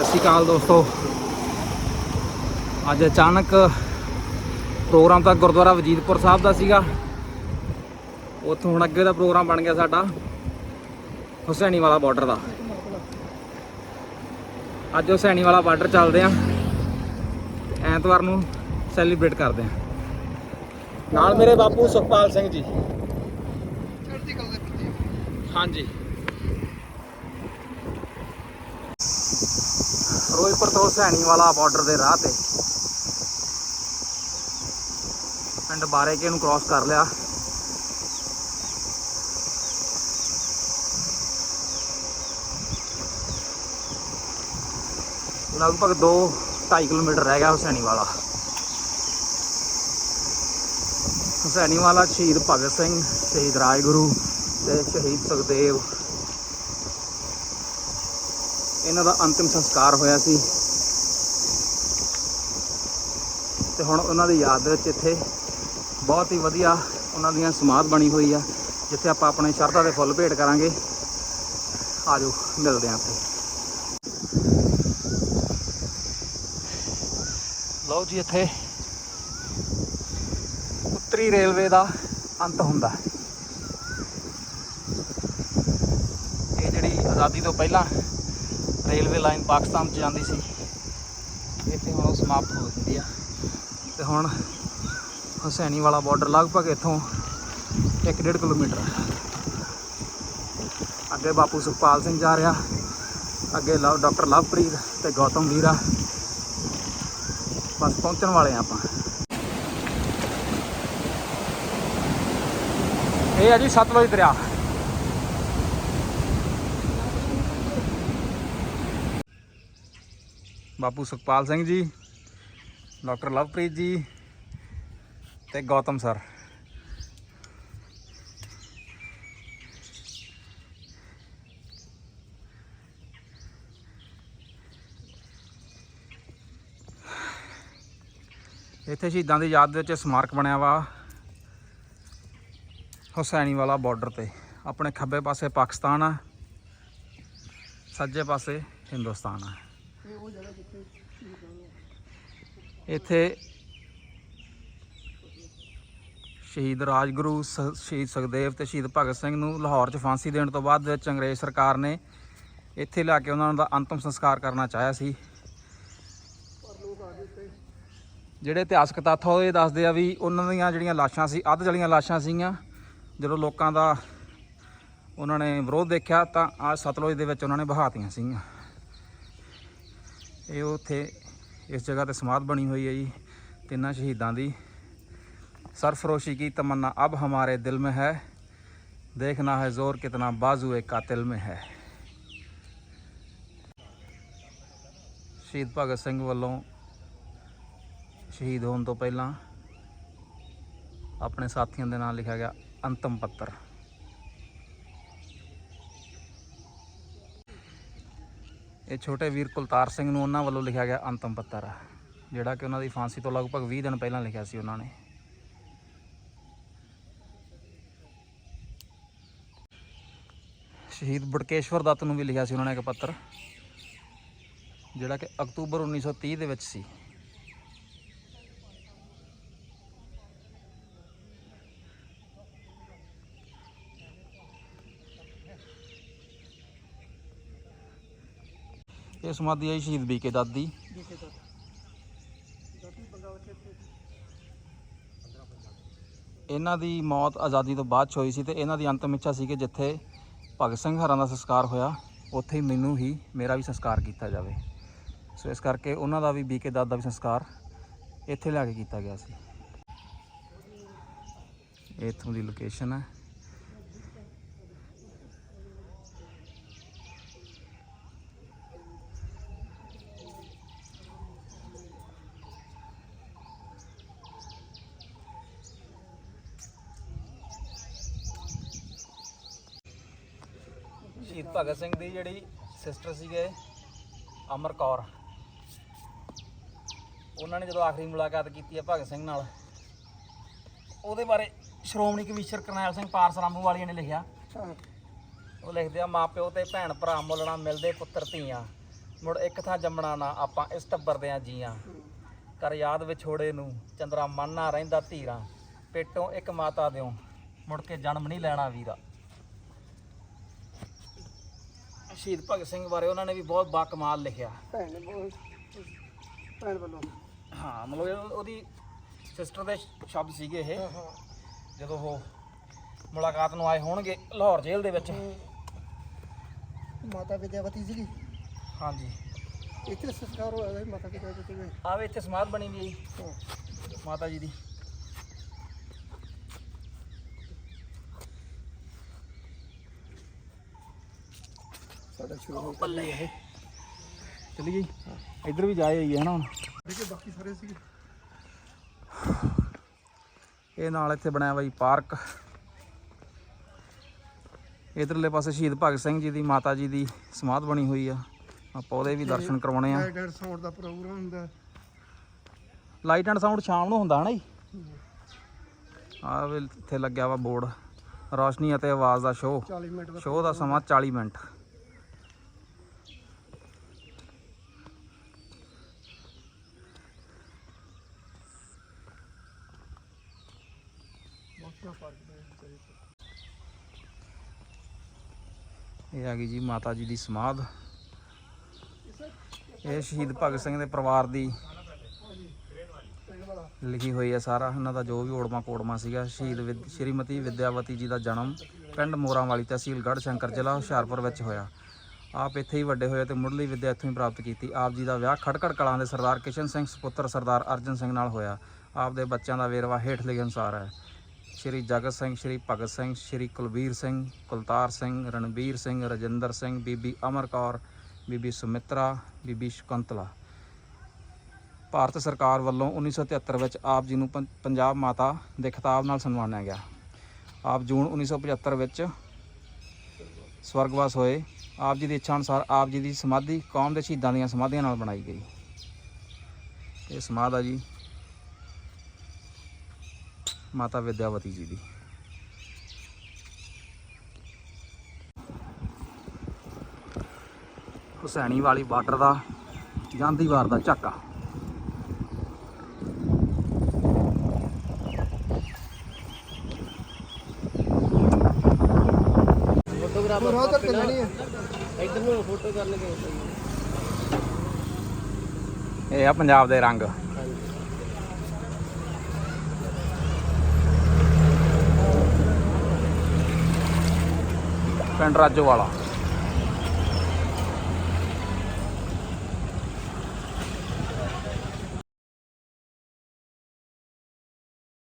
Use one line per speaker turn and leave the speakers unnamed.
ਸਤਿ ਸ਼੍ਰੀ ਅਕਾਲ ਦੋਸਤੋ। ਅੱਜ ਅਚਾਨਕ ਪ੍ਰੋਗਰਾਮ ਤਾਂ ਗੁਰਦੁਆਰਾ ਵਜੀਦਪੁਰ ਸਾਹਿਬ ਦਾ ਸੀਗਾ। ਉੱਥੋਂ ਹੁਣ ਅੱਗੇ ਦਾ ਪ੍ਰੋਗਰਾਮ ਬਣ ਗਿਆ ਸਾਡਾ ਹੁਸੈਨੀ ਵਾਲਾ ਬਾਰਡਰ ਦਾ। ਅੱਜ ਹੁਸੈਨੀ ਵਾਲਾ ਬਾਰਡਰ ਚੱਲਦੇ ਆਂ। ਐਤਵਾਰ ਨੂੰ ਸੈਲੀਬ੍ਰੇਟ ਕਰਦੇ ਆਂ। ਨਾਲ ਮੇਰੇ ਬਾਪੂ ਸੁਖਪਾਲ ਸਿੰਘ ਜੀ। ਹਾਂਜੀ। ਫਿਰੋਜ਼ਪੁਰ ਤੋਂ ਹੁਸੈਨੀ ਵਾਲਾ ਬਾਰਡਰ ਦੇ ਰਾਹ ਤੇ। ਪਿੰਡ ਬਾਰੇਕੇ ਨੂੰ ਕ੍ਰਾਸ ਕਰ ਲਿਆ। ਲਗਭਗ 2 2.5 ਕਿਲੋਮੀਟਰ ਰਹਿ ਗਿਆ ਹੁਸੈਨੀ ਵਾਲਾ। ਹੁਸੈਨੀ ਵਾਲਾ ਸ਼ਹੀਦ ਭਗਤ ਸਿੰਘ, ਸ਼ਹੀਦ ਰਾਜਗੁਰੂ ਤੇ ਸ਼ਹੀਦ ਸੁਖਦੇਵ। ਇਹਨਾਂ ਦਾ ਅੰਤਿਮ ਸੰਸਕਾਰ ਹੋਇਆ ਸੀ। ਤੇ ਹੁਣ ਉਹਨਾਂ ਦੀ ਯਾਦ ਵਿੱਚ ਇੱਥੇ ਬਹੁਤ ਹੀ ਵਧੀਆ ਉਹਨਾਂ ਦੀਆਂ ਸਮਾਧ ਬਣੀ ਹੋਈ ਆ, ਜਿੱਥੇ ਆਪਾਂ ਆਪਣੇ ਸ਼ਰਧਾ ਦੇ ਫੁੱਲ ਭੇਟ ਕਰਾਂਗੇ। ਆਜੋ, ਮਿਲਦੇ ਆਂ ਇੱਥੇ। ਲਓ ਜੀ, ਇੱਥੇ ਉੱਤਰੀ ਰੇਲਵੇ ਦਾ ਅੰਤ ਹੁੰਦਾ। ਇਹ ਜਿਹੜੀ ਆਜ਼ਾਦੀ ਤੋਂ ਪਹਿਲਾਂ ਰੇਲਵੇ ਲਾਈਨ ਪਾਕਿਸਤਾਨ ਚ ਜਾਂਦੀ ਸੀ। ਇੱਥੇ ਹੁਣ ਉਹ ਸਮਾਪਤ ਹੋ ਜਾਂਦੀ ਆ। ਤੇ ਹੁਣ ਹੁਸੈਨੀ ਵਾਲਾ ਬਾਰਡਰ ਲਗਭਗ ਇੱਥੋਂ 1.5 ਕਿਲੋਮੀਟਰ ਅੱਗੇ ਬਾਪੂ ਸੁਖਪਾਲ ਸਿੰਘ ਜਾ ਰਿਹਾ। ਅੱਗੇ ਲਵ, ਡਾਕਟਰ ਲਵਪ੍ਰੀਤ ਤੇ ਗੌਤਮ ਵੀਰਾ ਬਸ ਪਹੁੰਚਣ ਵਾਲੇ ਆ ਆਪਾਂ। ਇਹ ਆ ਜੀ ਸਤਲੁਜ ਦਰਿਆ। ਬਾਪੂ ਸੁਖਪਾਲ ਸਿੰਘ ਜੀ, ਡਾਕਟਰ ਲਵਪ੍ਰੀਤ ਜੀ ਤੇ ਗੌਤਮ ਸਰ। ਇੱਥੇ ਸ਼ਹੀਦਾਂ ਦੀ ਯਾਦ ਵਿੱਚ ਸਮਾਰਕ ਬਣਿਆ ਵਾ ਹੁਸੈਨੀ ਵਾਲਾ ਬਾਰਡਰ ਤੇ। ਆਪਣੇ ਖੱਬੇ ਪਾਸੇ ਪਾਕਿਸਤਾਨ ਆ, ਸੱਜੇ ਪਾਸੇ ਹਿੰਦੁਸਤਾਨ ਆ। ਇੱਥੇ ਸ਼ਹੀਦ ਰਾਜਗੁਰੂ ਸ- ਸ਼ਹੀਦ ਸੁਖਦੇਵ ਤੇ ਸ਼ਹੀਦ ਭਗਤ ਸਿੰਘ ਨੂੰ ਲਾਹੌਰ 'ਚ ਫਾਂਸੀ ਦੇਣ ਤੋਂ ਬਾਅਦ ਵਿੱਚ ਅੰਗਰੇਜ਼ ਸਰਕਾਰ ਨੇ ਇੱਥੇ ਲਿਆ ਕੇ ਉਹਨਾਂ ਦਾ ਅੰਤਮ ਸੰਸਕਾਰ ਕਰਨਾ ਚਾਹਿਆ ਸੀ। ਜਿਹੜੇ ਇਤਿਹਾਸਕ ਤੱਥ ਆ, ਉਹ ਇਹ ਦੱਸਦੇ ਆ ਵੀ ਉਹਨਾਂ ਦੀਆਂ ਜਿਹੜੀਆਂ ਲਾਸ਼ਾਂ ਸੀ, ਅੱਧ ਜਲੀਆਂ ਲਾਸ਼ਾਂ ਸੀਗੀਆਂ, ਜਦੋਂ ਲੋਕਾਂ ਦਾ ਉਹਨਾਂ ਨੇ ਵਿਰੋਧ ਦੇਖਿਆ ਤਾਂ ਆ ਸਤਲੁਜ ਦੇ ਵਿੱਚ ਉਹਨਾਂ ਨੇ ਬਹਾਤੀਆਂ ਸੀਗੀਆਂ। ਇਹ ਉੱਥੇ ਇਸ ਜਗ੍ਹਾ ਤੇ ਸਮਾਧ ਬਣੀ ਹੋਈ ਹੈ ਜੀ, ਤਿੰਨਾਂ ਸ਼ਹੀਦਾਂ ਦੀ। ਸਰਫਰੋਸ਼ੀ ਕੀ ਤਮੰਨਾ, ਅਬ ਹਮਾਰੇ ਦਿਲ ਮੇ ਹੈ। ਦੇਖਣਾ ਹੈ ਜ਼ੋਰ ਕਿਤਨਾ ਬਾਜ਼ੂ ਏ ਕਾਤਿਲ ਮੇ ਹੈ। ਸ਼ਹੀਦ ਭਗਤ ਸਿੰਘ ਵੱਲੋਂ ਸ਼ਹੀਦ ਹੋਣ ਤੋਂ ਪਹਿਲਾਂ ਆਪਣੇ ਸਾਥੀਆਂ ਦੇ ਨਾਲ ਲਿਖਿਆ ਗਿਆ, ਅੰਤਮ ਪੱਤਰ। ਇਹ ਛੋਟੇ ਵੀਰ ਕੁਲਤਾਰ ਸਿੰਘ ਨੂੰ ਉਹਨਾਂ ਵੱਲੋਂ ਲਿਖਿਆ ਗਿਆ ਅੰਤਮ ਪੱਤਰ ਆ ਜਿਹੜਾ ਕਿ ਉਹਨਾਂ ਦੀ ਫਾਂਸੀ ਤੋਂ ਲਗਭਗ 20 ਦਿਨ ਪਹਿਲਾਂ ਲਿਖਿਆ ਸੀ ਉਹਨਾਂ ਨੇ। ਸ਼ਹੀਦ ਬੜਕੇਸ਼ਵਰ ਦੱਤ ਨੂੰ ਵੀ ਲਿਖਿਆ ਸੀ ਉਹਨਾਂ ਨੇ ਇੱਕ ਪੱਤਰ, ਜਿਹੜਾ ਕਿ ਅਕਤੂਬਰ 1930 ਦੇ ਵਿੱਚ ਸੀ। ਇਹ ਸਮਾਧੀ ਆਈ ਜੀ ਸ਼ਹੀਦ ਬੀਕੇ ਦਾਦੀ। ਇਹਨਾਂ ਦੀ ਮੌਤ ਆਜ਼ਾਦੀ ਤੋਂ ਬਾਅਦ 'ਚ ਹੋਈ ਸੀ ਤੇ ਇਹਨਾਂ ਦੀ ਅੰਤਮ ਇੱਛਾ ਸੀ ਕਿ ਜਿੱਥੇ ਭਗਤ ਸਿੰਘ ਹਰਾਂ ਦਾ ਸੰਸਕਾਰ ਹੋਇਆ, ਉੱਥੇ ਹੀ ਮੈਨੂੰ ਹੀ ਮੇਰਾ ਵੀ ਸੰਸਕਾਰ ਕੀਤਾ ਜਾਵੇ। ਸੋ ਇਸ ਕਰਕੇ ਉਹਨਾਂ ਦਾ ਵੀ ਬੀਕੇ ਦਾਦ ਦਾ ਵੀ ਸੰਸਕਾਰ ਇੱਥੇ ਲਿਆ ਕੇ ਕੀਤਾ ਗਿਆ ਸੀ। ਇੱਥੋਂ ਦੀ ਲੋਕੇਸ਼ਨ ਹੈ। ਸ਼ਹੀਦ ਭਗਤ ਸਿੰਘ ਦੀ ਜਿਹੜੀ ਸਿਸਟਰ ਸੀਗੇ, ਅਮਰ ਕੌਰ। ਉਹਨਾਂ ਨੇ ਜਦੋਂ ਆਖਰੀ ਮੁਲਾਕਾਤ ਕੀਤੀ ਹੈ ਭਗਤ ਸਿੰਘ ਨਾਲ, ਉਹਦੇ ਬਾਰੇ ਸ਼੍ਰੋਮਣੀ ਕਮਿਸ਼ਨਰ ਕਰਨੈਲ ਸਿੰਘ ਪਾਰਸਰਾਮੂ ਵਾਲੀਆਂ ਨੇ ਲਿਖਿਆ। ਉਹ ਲਿਖਦੇ ਆ ਮਾਪਿਓ ਤੇ ਭੈਣ ਭਰਾ ਮੁੱਲਣਾ, ਮਿਲਦੇ ਪੁੱਤਰ ਧੀਆਂ। ਮੁੜ ਇੱਕ ਥਾਂ ਜੰਮਣਾ ਨਾ, ਆਪਾਂ ਇਸ ਟੱਬਰ ਦੇ ਆ ਜੀਆਂ। ਕਰ ਯਾਦ ਵਿਛੋੜੇ ਨੂੰ, ਚੰਦਰਾ ਮੰਨਣਾ ਰਹਿੰਦਾ ਧੀਰਾ। ਪੇਟੋਂ ਇੱਕ ਮਾਤਾ ਦਿਓ ਮੁੜ ਕੇ ਜਨਮ ਨਹੀਂ ਲੈਣਾ ਵੀਰਾ। ਸ਼ਹੀਦ ਭਗਤ ਸਿੰਘ ਬਾਰੇ ਉਹਨਾਂ ਨੇ ਵੀ ਬਹੁਤ ਬਾ ਕਮਾਲ ਲਿਖਿਆ।
ਭੈਣ ਨੇ ਬਹੁਤ ਭੈਣ ਵੱਲੋਂ।
ਹਾਂ ਮਤਲਬ ਇਹ ਉਹਦੀ ਸਿਸਟਰ ਦੇ ਸ਼ਬਦ ਸੀਗੇ ਇਹ। ਜਦੋਂ ਉਹ ਮੁਲਾਕਾਤ ਨੂੰ ਆਏ ਹੋਣਗੇ ਲਾਹੌਰ ਜੇਲ੍ਹ ਦੇ ਵਿੱਚ।
ਮਾਤਾ ਵਿਦਿਆਵਤੀ ਸੀਗੀ?
ਹਾਂਜੀ।
ਇੱਥੇ ਸੰਸਕਾਰ ਹੋਇਆ ਸੀ ਮਾਤਾ ਵਿਦਿਆਵਤੀ ਦੇ
ਆਵੇ ਇੱਥੇ ਸਮਾਧ ਬਣੀ ਵੀ ਹੈ ਜੀ,
ਹਾਂ।
ਮਾਤਾ ਜੀ ਦੀ।
ਸਾਡਾ ਸ਼ੁਰੂ ਹੋ
ਬੱਲੇ ਇਹ। ਚਲੀ ਗਈ ਇੱਧਰ ਵੀ ਜਾਏ ਹੋਈ ਹੈ ਨਾ ਹੁਣ।
ਦੇਖੇ ਬਾਕੀ ਸਾਰੇ ਸੀਗੇ।
ਇਹ ਨਾਲ ਇੱਥੇ ਬਣਿਆ ਬਾਈ ਪਾਰਕ। ਇਧਰਲੇ ਪਾਸੇ ਸ਼ਹੀਦ ਭਗਤ ਸਿੰਘ ਜੀ ਦੀ ਮਾਤਾ ਜੀ ਦੀ ਸਮਾਧ ਬਣੀ ਹੋਈ ਆ। ਆਪਾਂ ਉਹਦੇ ਵੀ ਦਰਸ਼ਨ ਕਰਵਾਉਣੇ ਆ।
ਲਾਈਟ ਐਂਡ ਸਾਊਂਡ ਦਾ ਪ੍ਰੋਗਰਾਮ ਹੁੰਦਾ।
ਲਾਈਟ ਐਂਡ ਸਾਊਂਡ ਸ਼ਾਮ ਨੂੰ ਹੁੰਦਾ ਹਨਾ ਜੀ? ਆ ਵੀ ਇੱਥੇ ਲੱਗਿਆ ਵਾ ਬੋਰਡ। ਰੋਸ਼ਨੀ ਅਤੇ ਆਵਾਜ਼ ਦਾ ਸ਼ੋਅ।
40 ਮਿੰਟ ਦਾ
ਸ਼ੋਅ ਦਾ ਸਮਾਂ 40 ਮਿੰਟ
ਬਹੁਤ ਸੋਹਣਾ ਪਾਰਕ ਬਣਿਆ ਵਿਚਾਰੇ
ਇਹ ਆ ਗਈ ਜੀ ਮਾਤਾ ਜੀ ਦੀ ਸਮਾਧ। ਇਹ ਸ਼ਹੀਦ ਭਗਤ ਸਿੰਘ ਦੇ ਪਰਿਵਾਰ ਦੀ ਲਿਖੀ ਹੋਈ ਹੈ ਸਾਰਾ। ਇਹਨਾਂ ਦਾ ਜੋ ਵੀ ਓੜਮਾ ਕੋੜਮਾ ਸੀਗਾ, ਸ਼ਹੀਦ ਵਿਦ- ਸ਼੍ਰੀਮਤੀ ਵਿਦਿਆਵਤੀ ਜੀ ਦਾ ਜਨਮ ਪਿੰਡ ਮੋਰਾਂ ਵਾਲੀ ਤਹਿਸੀਲ ਗੜ੍ਹ ਸ਼ੰਕਰ ਜ਼ਿਲ੍ਹਾ ਹੁਸ਼ਿਆਰਪੁਰ ਵਿੱਚ ਹੋਇਆ। ਆਪ ਇੱਥੇ ਹੀ ਵੱਡੇ ਹੋਏ ਤੇ ਮੁੱਢਲੀ ਵਿੱਦਿਆ ਇੱਥੋਂ ਹੀ ਪ੍ਰਾਪਤ ਕੀਤੀ। ਆਪ ਜੀ ਦਾ ਵਿਆਹ ਖੜਕੜ ਕਲਾਂ ਦੇ ਸਰਦਾਰ ਕਿਸ਼ਨ ਸਿੰਘ, ਸੁਪੁੱਤਰ ਸਰਦਾਰ ਅਰਜਨ ਸਿੰਘ ਨਾਲ ਹੋਇਆ। ਆਪ ਦੇ ਬੱਚਿਆਂ ਦਾ ਵੇਰਵਾ ਹੇਠ ਲਿਖੇ ਅਨੁਸਾਰ ਹੈ। ਸ਼੍ਰੀ ਜਗਤ ਸਿੰਘ, ਸ਼੍ਰੀ ਭਗਤ ਸਿੰਘ, ਸ਼੍ਰੀ ਕੁਲਬੀਰ ਸਿੰਘ, ਕੁਲਤਾਰ ਸਿੰਘ, ਰਣਬੀਰ ਸਿੰਘ, ਰਜਿੰਦਰ ਸਿੰਘ, ਬੀਬੀ ਅਮਰ ਕੌਰ, ਬੀਬੀ ਸੁਮਿਤਰਾ, ਬੀਬੀ ਸ਼ਕੰਤਲਾ। ਭਾਰਤ ਸਰਕਾਰ ਵੱਲੋਂ 1973 ਵਿੱਚ ਆਪ ਜੀ ਨੂੰ ਪੰ- ਪੰਜਾਬ ਮਾਤਾ ਦੇ ਖਿਤਾਬ ਨਾਲ ਸਨਮਾਨਿਆ ਗਿਆ। ਆਪ ਜੂਨ 1975 ਵਿੱਚ ਸਵਰਗਵਾਸ ਹੋਏ। ਆਪ ਜੀ ਦੀ ਇੱਛਾ ਅਨੁਸਾਰ ਆਪ ਜੀ ਦੀ ਸਮਾਧੀ ਕੌਮ ਦੇ ਸ਼ਹੀਦਾਂ ਦੀਆਂ ਸਮਾਧੀਆਂ ਨਾਲ ਬਣਾਈ ਗਈ। ਇਹ ਸਮਾਧ ਆ ਜੀ। ਮਾਤਾ ਵਿਦਿਆਵਤੀ ਜੀ ਦੀ। ਹੁਸੈਣੀ ਵਾਲੀ ਬਾਰਡਰ ਦਾ ਜਾਂਦੀ ਵਾਰ ਦਾ ਝਾਕਾ।
ਫੋਟੋਗ੍ਰਾਫਰ ਹੈ
ਇੱਧਰ ਨੂੰ ਫੋਟੋ ਕਰ ਲਗੇ
ਇਹ ਆ ਪੰਜਾਬ ਦੇ ਰੰਗ। ਪਿੰਡ ਰਾਜੋ ਵਾਲਾ